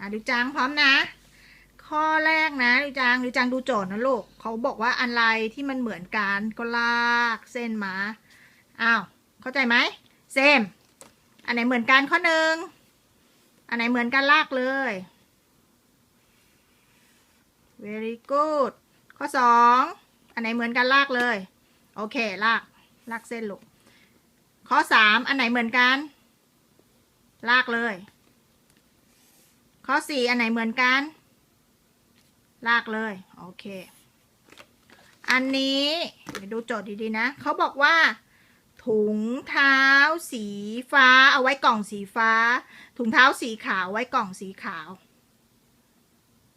อะดิวจังพร้อมนะ ข้อแรกนะดิวจังดิวจังดูโจทย์นะลูกเขาบอกว่าอะไรที่มันเหมือนกันก็ลากเส้นมาอ้าวเข้าใจไหมเซมอันไหนเหมือนกันข้อหนึ่งอันไหนเหมือนกันลากเลย very good ข้อสองอันไหนเหมือนกันลากเลย โอเคลากลากเส้นลูกข้อสามอันไหนเหมือนกัน ลากเลย ข้อสี่อันไหนเหมือนกัน ลากเลย โอเค อันนี้เดี๋ยวดูโจทย์ดีๆนะ เขาบอกว่า ถุงเท้าสีฟ้าเอาไว้กล่องสีฟ้า ถุงเท้าสีขาวไว้กล่องสีขาว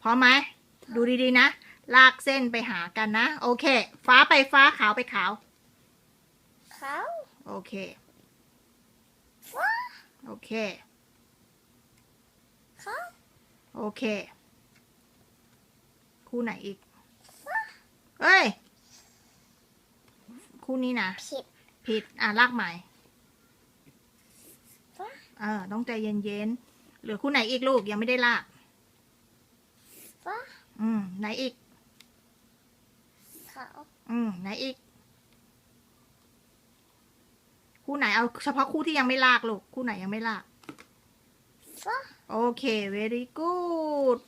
พร้อมไหม ดูดีๆนะ ลากเส้นไปหากันนะ โอเค ฟ้าไปฟ้าขาวไปขาวเขาโอเคฟ้าโอเคเขา โอเค คู่ไหนอีก เอ้ย คู่นี้นะ ผิด ผิด อะลากใหม่ฟ้าเออ ต้องใจเย็นๆ เหลือคู่ไหนอีกลูกยังไม่ได้ลากฟ้าอืม ไหนอีกเขาอืม ไหนอีก คู่ไหนเอาเฉพาะคู่ที่ยังไม่ลากลูก คู่ไหนยังไม่ลากฟ้าโอเค very good ด